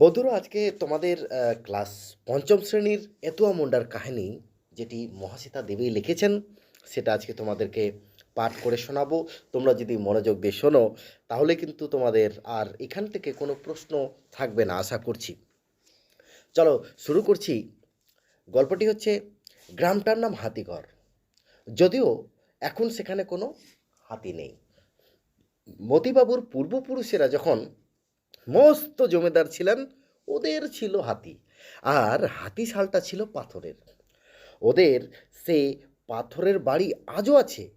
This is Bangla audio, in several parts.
বন্ধুরা, আজকে তোমাদের ক্লাস পঞ্চম শ্রেণির এতুয়া মুন্ডার কাহিনী, যেটি মহাসীতা দেবী লিখেছেন, সেটা আজকে তোমাদেরকে পাঠ করে শোনাবো। তোমরা যদি মনোযোগ দিয়ে শোনো, তাহলে কিন্তু তোমাদের আর এখান থেকে কোনো প্রশ্ন থাকবে না, আশা করছি। চলো, শুরু করছি। গল্পটি হচ্ছে, গ্রামটার নাম হাতিঘর যদিও এখন সেখানে কোনো হাতি নেই। মতিবাবুর পূর্বপুরুষেরা যখন মস্ত জমিদার ছিলেন, ওদের ছিল হাতি। আর হাতি শালটা ছিল পাথরের। ওদের সে পাথরের বাড়ি আজও আছে,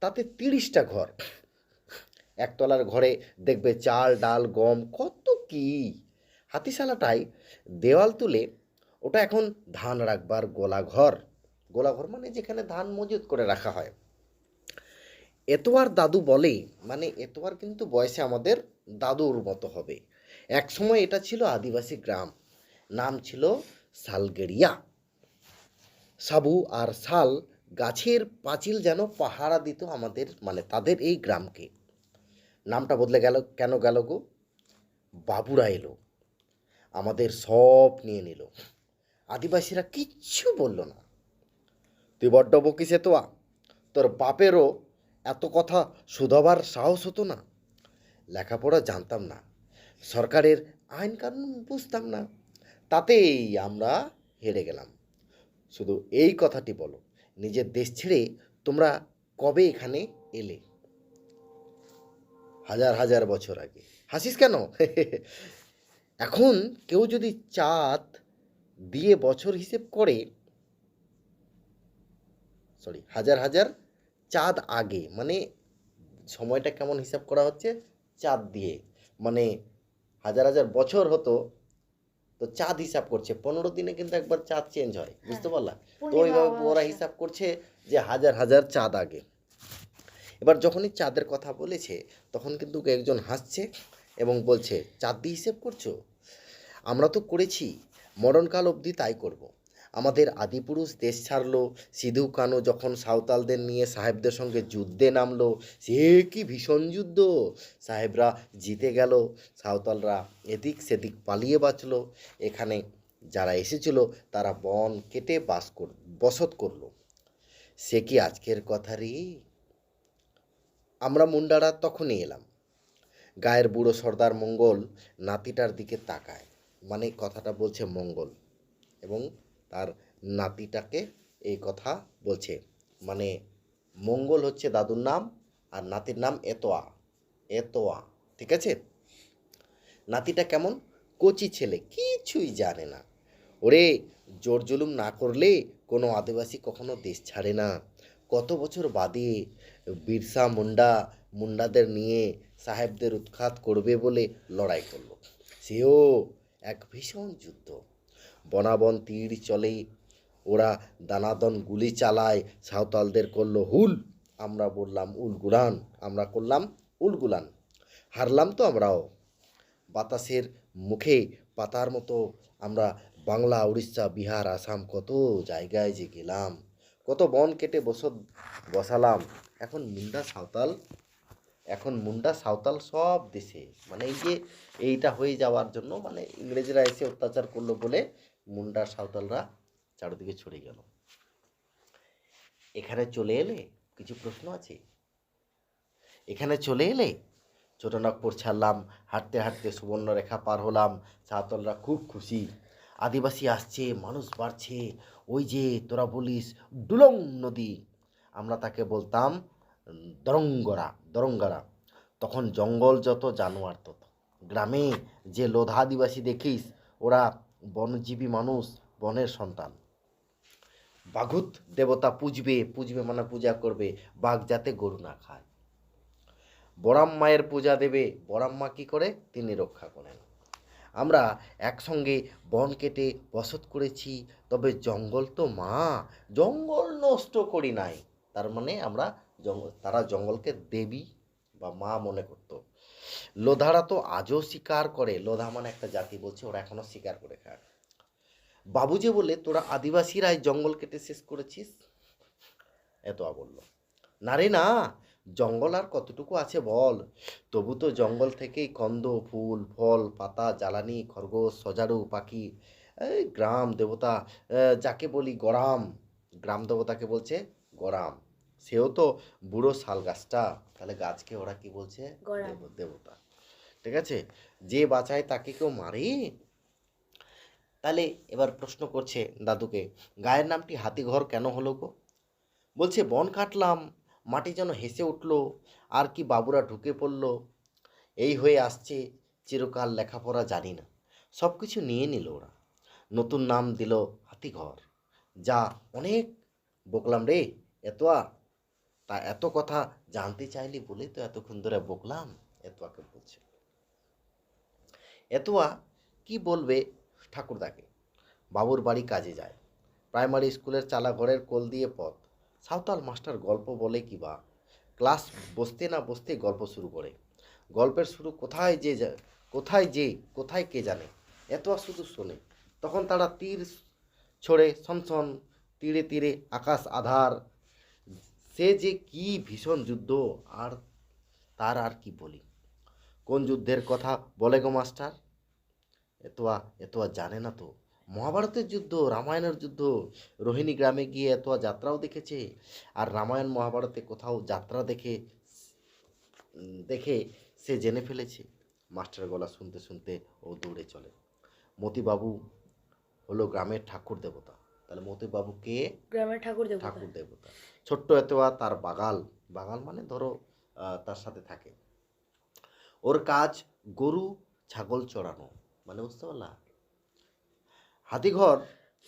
তাতে তিরিশটা ঘর। একতলার ঘরে দেখবে চাল, ডাল, গম, কত কি। হাতিশালাটাই দেওয়াল তুলে ওটা এখন ধান রাখবার গোলা ঘর। গোলা ঘর মানে যেখানে ধান মজুত করে রাখা হয়। এতোয়ার দাদু বলে মানে এতোয়ার কিন্তু বয়সে আমাদের দাদুর মতো হবে। এক সময় এটা ছিল আদিবাসী গ্রাম। নাম ছিল সালগেরিয়া সাবু আর শাল গাছের পাঁচিল যেন পাহারা দিত আমাদের মানে তাদের এই গ্রামকে। নামটা বদলে গেল, কেন গেল গো? বাবুরা এলো। আমাদের সব নিয়ে নিল। আদিবাসীরা কিচ্ছু বলল না। তুই বড্ড বকিসে তোয়া। তোর বাপেরও এত কথা শুধবার সাহস হতো না। লেখাপড়া জানতাম না। সরকারের আইন কানুন বুঝতাম না। তাতেই আমরা হেরে গেলাম। শুধু এই কথাটি বলো, নিজের দেশ ছেড়ে তোমরা কবে এখানে এলে? হাজার হাজার বছর আগে। হাসিস কেন? এখন কেউ যদি চাঁদ দিয়ে বছর হিসেব করে সরি হাজার হাজার চাঁদ আগে মানে সময়টা কেমন হিসাব করা হচ্ছে? চাঁদ দিয়ে। মানে হাজার হাজার বছর হতো তো চাঁদ হিসাব করছে। পনেরো দিনে কিন্তু একবার চাঁদ চেঞ্জ হয় বুঝতে পারলাম তো ওইভাবে ওরা হিসাব করছে যে হাজার হাজার চাঁদ আগে। এবার যখনই চাঁদের কথা বলেছে তখন কিন্তু একজন হাসছে এবং বলছে চাঁদ দিয়ে হিসেব করছ? আমরা তো করেছি মরণকাল অবধি তাই করব। আমাদের আদিপুরুষ দেশ ছাড়লো। সিধু কানু যখন সাঁওতালদের নিয়ে সাহেবদের সঙ্গে যুদ্ধে নামলো, সে কি ভীষণ যুদ্ধ? সাহেবরা জিতে গেল। সাঁওতালরা এদিক সেদিক পালিয়ে বাঁচলো। এখানে যারা এসেছিল, তারা বন কেটে বাস কর, বসত করল। সে কি আজকের কথা রে? আমরা মুন্ডারা তখনই এলাম। গায়ের বুড়ো সর্দার মঙ্গল নাতিটার দিকে তাকায়। মানে কথাটা বলছে মঙ্গল। এবং তার নাতিটাকে এই কথা বলছে। মানে মঙ্গল হচ্ছে দাদুর নাম আর নাতির নাম এতোয়া। এতোয়া, ঠিক আছে? নাতিটা কেমন? কচি ছেলে, কিছুই জানে না। ওরে, জোর জুলুম না করলে কোনো আদিবাসী কখনো দেশ ছাড়ে না। কত বছর বাদে বিরসা মুন্ডা, মুন্ডাদের নিয়ে সাহেবদের উৎখাত করবে বলে লড়াই করল। সেও এক ভীষণ যুদ্ধ। বনাবন তীর চলে। ওরা দানাদন গুলি চালায়। সাঁওতালদের করল হুল। আমরা বললাম, উলগুলান। আমরা করলাম, উলগুলান। হারলাম তো আমরাও। বাতাসের মুখে পাতার মতো আমরা বাংলা, উড়িষ্যা, বিহার, আসাম কত জায়গায় যে গেলাম। কত বন কেটে বসত বসালাম। এখন মুন্ডা সাঁওতাল, এখন মুন্ডা সাঁওতাল সব দেশে। মানে এই যে এইটা হয়ে যাওয়ার জন্য মানে ইংরেজরা এসে অত্যাচার করল বলে মুন্ডা সাঁওতালরা চারিদিকে ছড়ে গেল। এখানে চলে এলে কিছু প্রশ্ন আছে? এখানে চলে এলে ছোটনাগপুর ছাড়লাম, হাঁটতে হাঁটতে সুবর্ণরেখা পার হলাম, সাঁওতালরা খুব খুশি। আদিবাসী আসছে, মানুষ বাড়ছে, ওই যে তোরা বলিস ডুলং নদী, আমরা তাকে বলতাম দরঙ্গরা, দরঙ্গারা। তখন জঙ্গল যত, জানোয়ার তত। গ্রামে যে লোধা আদিবাসী দেখিস, ওরা বনজীবী মানুষ, বনের সন্তান। বাঘুত দেবতা পুজবে পুজবে মানে পূজা করবে, বাঘ যাতে গরু না খায়। বরাম মায়ের পূজা দেবে বরাম মা কী করে? তিনি রক্ষা করেন। আমরা একসঙ্গে বন কেটে বসত করেছি, তবে জঙ্গল তো মা, জঙ্গল নষ্ট করি নাই। তার মানে আমরা জঙ্গল, তারা জঙ্গলকে দেবী বা মা মনে করত। লোধারা তো আজও শিকার করে। লোধা মানে একটা জাতি বলছে, ওরা এখনও শিকার করে খায় বাবু যে বলে, তোরা আদিবাসীরাই জঙ্গল কেটে শেষ করেছিস? এত বলল না রে না, জঙ্গল আর কতটুকু আছে বল? তবু তো জঙ্গল থেকেই কন্দ, ফুল, ফল, পাতা, জ্বালানি, খরগোশ, সজারু, পাখি, এই গ্রাম দেবতা যাকে বলি গরাম, গ্রাম দেবতাকে বলছে গরাম। সেও তো বুড়ো শাল গাছটা। তাহলে গাছকে ওরা কি বলছে? দেবতা। ঠিক আছে? যে বাঁচায় তাকে কেউ মারে? তাহলে এবার প্রশ্ন করছে দাদুকে গায়ের নামটি হাতিঘর কেন হলো গো? বলছে বন কাটলাম মাটি যেন হেসে উঠল আর কি বাবুরা ঢুকে পড়ল। এই হয়ে আসছে চিরকাল লেখাপড়া জানি না। সব কিছু নিয়ে নিল ওরা। নতুন নাম দিল হাতিঘর। যা অনেক বকলাম রে এতয়া। তা এত কথা জানতে চাইলি বলেই তো এতক্ষণ ধরে বকলাম, এতয়াকে বলছে। এতয়া কি বলবে ঠাকুরদাকে? বাবুর বাড়ি কাজে যায়, প্রাইমারি স্কুলের চালা ঘরের কোল দিয়ে পথ, সাঁওতাল মাস্টার গল্প বলে কি বা? ক্লাস বসতে না বসতে গল্প শুরু করে, গল্পের শুরু কোথায় যে কোথায় যে, কোথায় কে জানে? এত আর শুধু শোনে, তখন তারা তীর ছড়ে সনসন তীরে তীরে আকাশ আধার সে যে কি ভীষণ যুদ্ধ আর তার আর কি বলি? কোন যুদ্ধের কথা বলে গো মাস্টার? এতয়া এতয়া জানে না তো। মহাভারতের যুদ্ধ রামায়ণের যুদ্ধ রোহিণী গ্রামে গিয়ে এতয়া যাত্রাও দেখেছে আর রামায়ণ মহাভারতে কোথাও যাত্রা দেখে দেখে সে জেনে ফেলেছে। মাস্টার গলা শুনতে শুনতে ও দৌড়ে চলে। মতিবাবু হলো গ্রামের ঠাকুর দেবতা। তাহলে মতিবাবু কে? গ্রামের ঠাকুর দেবতা। ঠাকুর দেবতা। ছোট্ট এতোয়া তার বাগাল। বাগাল মানে ধরো তার সাথে থাকে। ওর কাজ গরু ছাগল চড়ানো। মানে বুঝতে পারলা? হাতিঘর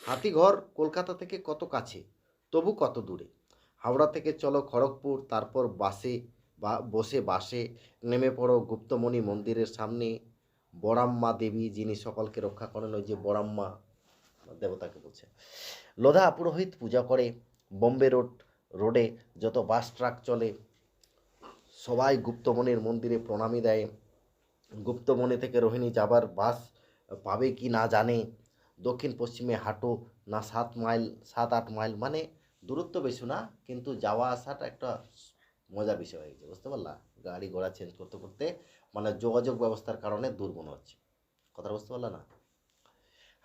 হাতিঘর কলকাতা থেকে কত কাছে? তবু কত দূরে? হাওড়া থেকে চলো খড়গপুর, তারপর বাসে, বা, বসে বাসে নেমে পড়ো গুপ্তমণি মন্দিরের সামনে। বড়াম্মা দেবী, যিনি সকলকে রক্ষা করেন, ওই যে বড়াম্মা দেবতাকে বলছে। লোধা পুরোহিত পূজা করে, বোম্বে রোড রোডে যত বাস ট্রাক চলে, সবাই গুপ্তমণির মন্দিরে প্রণামী দেয়। গুপ্তমণি থেকে রোহিণী যাবার বাস পাবে কি না জানে। দক্ষিণ পশ্চিমে হাঁটো না সাত মাইল, সাত আট মাইল মানে দূরত্ব বেশি না, কিন্তু যাওয়া আসাটা একটা মজার বিষয় হয়ে গেছে, বুঝতে পারলা? গাড়ি ঘোড়া চেঞ্জ করতে করতে মানে যোগাযোগ ব্যবস্থার কারণে দূর মনে হচ্ছে। কথাটা বুঝতে পারলা না?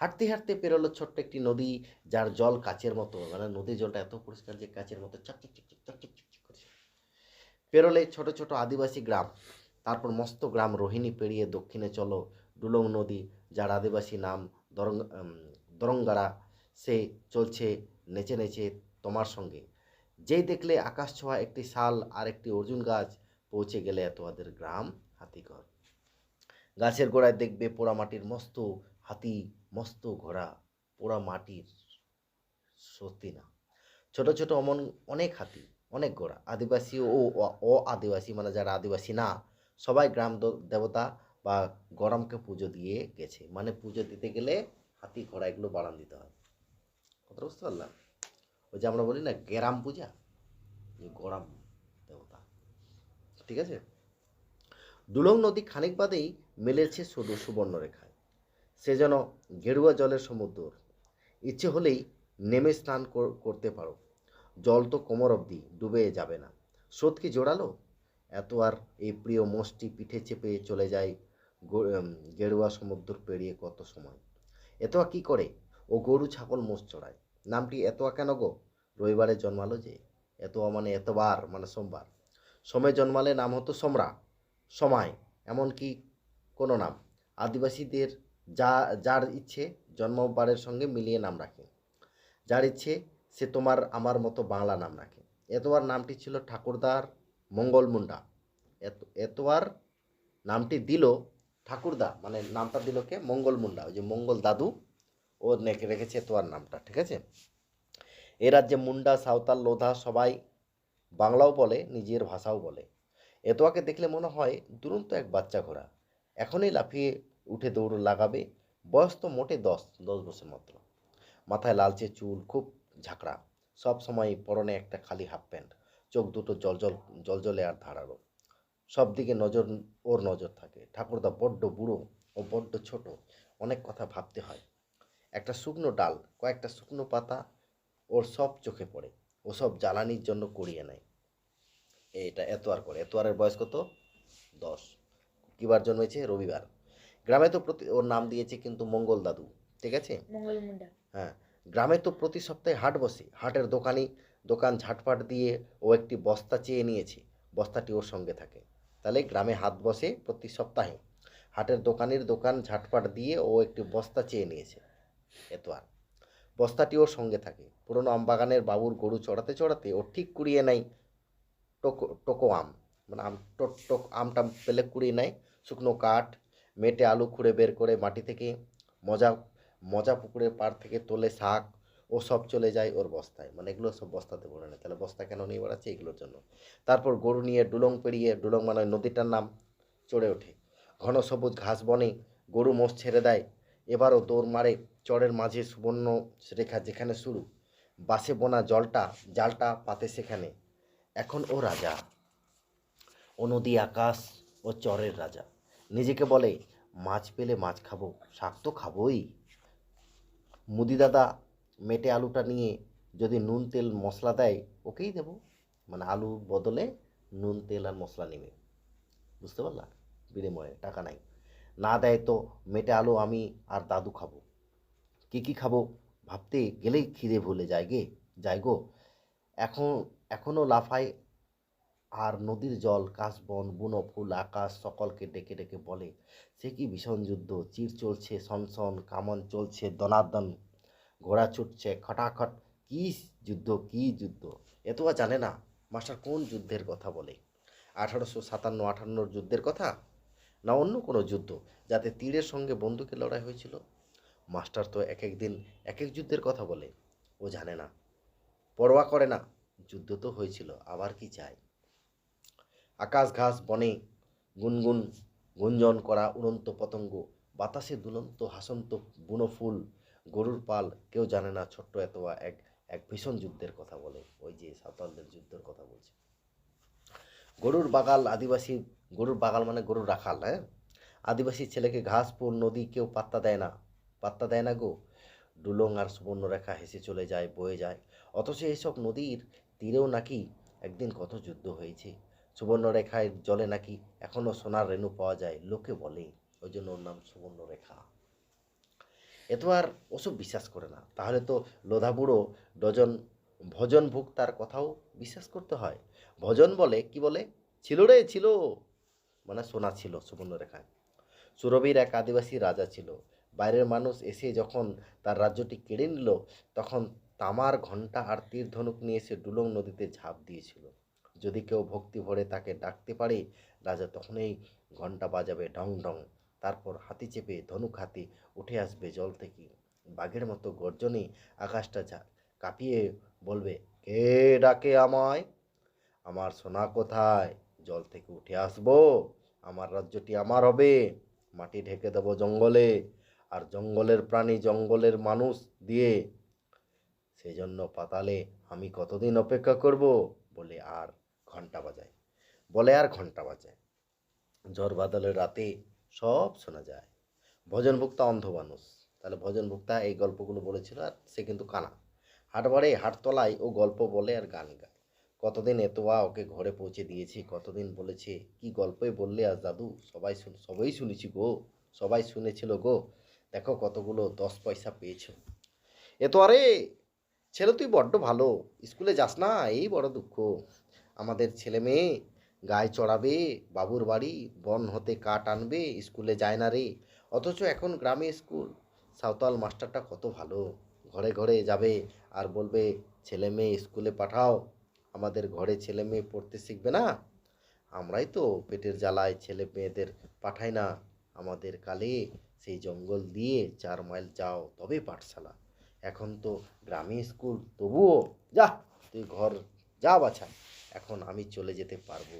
হাঁটতে হাঁটতে পেরোলো ছোট্ট একটি নদী, যার জল কাচের মতো। মানে নদীর জলটা এত পরিষ্কার যে কাচের মতো চকচক চকচক চকচক চকচক করছে পেরোলে ছোট ছোট আদিবাসী গ্রাম। তারপর মস্ত গ্রাম রোহিণী পেরিয়ে দক্ষিণে চলো ডুলং নদী, যার আদিবাসী নাম দরং দরঙ্গারা। সে চলছে নেচে নেচে তোমার সঙ্গে। যেই দেখলে আকাশ ছোঁয়া একটি শাল আর একটি অর্জুন গাছ, পৌঁছে গেলে তোমাদের গ্রাম হাতিঘর। গাছের গোড়ায় দেখবে পোড়া মাটির মস্ত হাতি মস্ত ঘোড়া, পোড়া মাটির সত্যি না। ছোট ছোট অমন অনেক হাতি, অনেক ঘোড়া, আদিবাসী ও অ- আদিবাসী মানে যারা আদিবাসী না, সবাই গ্রাম দেবতা বা গরমকে পুজো দিয়ে গেছে। মানে পুজো দিতে গেলে হাতি, ঘোড়া এগুলো বাড়ান দিতে হয়। কথা বুঝতে পারলাম? ওই যে আমরা বলি না, গ্রাম পূজা? যে গরম দেবতা। ঠিক আছে? দুলং নদী খানিক বাদেই মেলেছে শুধু সুবর্ণরেখায় সে যেন গেরুয়া জলের সমুদ্র। ইচ্ছে হলেই নেমে স্নান কর- করতে পারো। জল তো কোমর অবধি ডুবে যাবে না। স্রোত কি জোড়ালো এত আর এই প্রিয় মোষটি পিঠে চেপে চলে যায় গেরুয়া সমুদ্র পেরিয়ে কত সময়? এতোয়া কি করে? ও গরু ছাগল মোষ চড়ায়। নামটি এতোয়া কেন গো? রবিবারে জন্মালো যে। এতোয়া মানে এতবার মানে সোমবার। সময় জন্মালে নাম হতো সমরা। সময়, এমনকি কোনো নাম। আদিবাসীদের যা, যার ইচ্ছে জন্মবারের সঙ্গে মিলিয়ে নাম রাখে। যার ইচ্ছে, সে তোমার, আমার মতো বাংলা নাম রাখে। এতবার নামটি ছিল ঠাকুরদার মঙ্গল মুন্ডা। এত এতবার নামটি দিল ঠাকুরদা মানে নামটা দিল কে? মঙ্গল মুন্ডা। ওই যে মঙ্গল দাদু, ও নেকে রেখেছে এতবার নামটা, ঠিক আছে? এ রাজ্যে মুন্ডা, সাঁওতাল, লোধা সবাই বাংলাও বলে, নিজের ভাষাও বলে। এতোয়াকে দেখলে মনে হয় দুরন্ত এক বাচ্চা ঘোড়া। এখনই লাফিয়ে উঠে দৌড় লাগাবে। বয়স তো মোটে দশ দশ বছর মাত্র। মাথায় লালচে চুল, খুব ঝাঁকড়া। সব সময় পরনে একটা খালি হাফ প্যান্ট চোখ দুটো জলজল জলজলে আর ধারালো। সব দিকে নজর, ওর নজর থাকে। ঠাকুরদা বড্ড বুড়ো ও বড্ড ছোট। অনেক কথা ভাবতে হয়। একটা শুকনো ডাল, কয়েকটা শুকনো পাতা ওর সব চোখে পড়ে। ও সব জ্বালানির জন্য কুড়িয়ে নেয়। এটা এতোয়ার করে। এতোয়ারের বয়স কত? দশ। কিবার জন্মেছে? রবিবার। গ্রামে তো প্রতি ওর নাম দিয়েছে কিন্তু মঙ্গল দাদু ঠিক আছে? মঙ্গল মুন্ডা। হ্যাঁ গ্রামে তো প্রতি সপ্তাহে হাট বসে। হাটের দোকানি দোকান ঝাটপাট দিয়ে ও একটি বস্তা চেয়ে নিয়েছে। বস্তাটি ওর সঙ্গে থাকে। তাহলে গ্রামে হাত বসে প্রতি সপ্তাহে। হাটের দোকানির দোকান ঝাটপাট দিয়ে ও একটি বস্তা চেয়ে নিয়েছে। এত আর। বস্তাটি ওর সঙ্গে থাকে। পুরনো আমবাগানের বাবুর গরু চড়াতে চড়াতে ও ঠিক কুড়িয়ে নেয় টোকো টোকো আম। মানে আম টোক টোক আমটা পেলে কুড়িয়ে নেয়। শুকনো কাঠ মেটে আলু খুঁড়ে বের করে মাটি থেকে, মজা মজা পুকুরের পাড় থেকে তোলে শাক, ও সব চলে যায় ওর বস্তায়। মানে এগুলো সব বস্তাতে ভরে নেয়। তাহলে বস্তা কেন নিয়ে বেড়াচ্ছে এগুলোর জন্য? তারপর গরু নিয়ে ডুলং পেরিয়ে, ডুলং মানে নদীটার নাম চড়ে ওঠে। ঘন সবুজ ঘাস বনে গরু মোষ ছেড়ে দেয়। এবারও দৌড় মারে চরের মাঝে সুবর্ণ রেখা যেখানে শুরু। বাসে বোনা জলটা, জালটা পাতে সেখানে। এখন ও রাজা। ও নদী, আকাশ, ও চরের রাজা। নিজেকে বলে, মাছ পেলে মাছ খাব, শাক তো খাবোই। মুদি দাদা মেটে আলুটা নিয়ে যদি নুন তেল মশলা দেয়, ওকেই দেবো। মানে আলু বদলে নুন তেল আর মশলা নেবে। বুঝতে পারলা? বিনিময়ে, টাকা নাই। না দেয় তো মেটে আলু আমি আর দাদু খাব। কী কী খাব ভাবতে গেলেই খিদে ভুলে যায় গে যাই গো। এখন এখনও লাফায় আর নদীর জল কাশবন বুনো ফুল, আকাশ সকলকে ডেকে ডেকে বলে, সে কি ভীষণ যুদ্ধ? চির চলছে সনসন কামন চলছে দনাদন ঘোড়া ছুটছে, খটাখট, কী যুদ্ধ কী যুদ্ধ? এ তো আর জানে না, মাস্টার কোন যুদ্ধের কথা বলে? আঠারোশো সাতান্ন, আঠান্নর যুদ্ধের কথা? না অন্য কোনো যুদ্ধ যাতে তীরের সঙ্গে বন্দুকের লড়াই হয়েছিল? মাস্টার তো এক এক দিন এক এক যুদ্ধের কথা বলে। ও জানে না। পরোয়া করে না। যুদ্ধ তো হয়েছিল, আবার কি চাই আকাশ ঘাস বনে গুনগুন গুঞ্জন করা উড়ন্ত পতঙ্গ, বাতাসে দুলন্ত হাসন্ত বুনো ফুল, গরুর পাল, কেউ জানে না ছোট্ট এতোয়া এক এক ভীষণ যুদ্ধের কথা বলে, ওই যে সাঁওতালদের যুদ্ধের কথা বলছে। গরুর বাগাল আদিবাসী, গরুর বাগাল মানে গরুর রাখাল হ্যাঁ? আদিবাসী ছেলেকে ঘাস পুর নদী কেউ পাত্তা দেয় না। পাত্তা দেয় না গো। ডুলং আর সুবর্ণরেখা হেসে চলে যায়, বয়ে যায়। অথচ এইসব নদীর তীরেও নাকি একদিন কত যুদ্ধ হয়েছে। সুবর্ণরেখায় জলে নাকি এখনও সোনার রেণু পাওয়া যায়, লোকে বলে। ওই জন্য ওর নাম সুবর্ণরেখা। এ তো আর ওসব বিশ্বাস করে না। তাহলে তো লোধা বুড়ো ডজন ভজন ভুক্তার কথাও বিশ্বাস করতে হয়। ভজন বলে, কি বলে? ছিল রে, ছিল। মানে সোনা ছিল সুবর্ণরেখায়। সুরবীর এক আদিবাসী রাজা ছিল। বাইরের মানুষ এসে যখন তার রাজ্যটি কেড়ে নিল, তখন তামার ঘণ্টা আর তীর ধনুক নিয়ে এসে ডুলং নদীতে ঝাঁপ দিয়েছিল। যদি কেউ ভক্তি ভরে তাকে ডাকতে পারে, রাজা তখনই ঘণ্টা বাজাবে ডং ডং তারপর হাতি চেপে ধনুক হাতি উঠে আসবে জল থেকে। বাঘের মতো গর্জনে আকাশটা ঝা, কাঁপিয়ে বলবে, কে ডাকে আমায়? আমার সোনা কোথায়? জল থেকে উঠে আসব। আমার রাজ্যটি আমার হবে। মাটি ঢেকে দেবো জঙ্গলে। আর জঙ্গলের প্রাণী জঙ্গলের মানুষ দিয়ে। সেই জন্য পাতালে আমি কতদিন অপেক্ষা করব? বলে আর ঘণ্টা বাজায়। বলে আর ঘণ্টা বাজায়। ঝড় বাদলের রাতে সব শোনা যায়। ভজনভুক্তা অন্ধ মানুষ তাহলে ভজনভুক্তা এই গল্পগুলো বলেছিল আর সে কিন্তু কানা। হাটবারে হাটতলায় ও গল্প বলে আর গান গায়। কতদিন এতোয়া ওকে ঘরে পৌঁছে দিয়েছি, কতদিন বলেছে, কি গল্পই বললে আজ দাদু? সবাই শুন, সবাই শুনেছি গো, সবাই শুনেছিল গো। দেখো কতগুলো দশ পয়সা পেয়েছ। এ তো আরে, ছেলে তুই বড্ড ভালো। স্কুলে যাস না, এই বড় দুঃখ। আমাদের ছেলে মেয়ে গায়ে চড়াবে, বাবুর বাড়ি, বন হতে কাঠ আনবে, স্কুলে যায় না রে। অথচ এখন গ্রামে স্কুল। সাঁওতাল মাস্টারটা কত ভালো। ঘরে ঘরে যাবে আর বলবে, ছেলে মেয়ে স্কুলে পাঠাও। আমাদের ঘরে ছেলে মেয়ে পড়তে শিখবে না? আমরাই তো পেটের জ্বালায় ছেলে মেয়েদের পাঠাই না। আমাদের কালে সেই জঙ্গল দিয়ে চার মাইল যাও, তবে পাঠশালা। এখন তো গ্রামে স্কুল, তবুও যা, তুই ঘর যা বাছা। এখন আমি চলে যেতে পারব।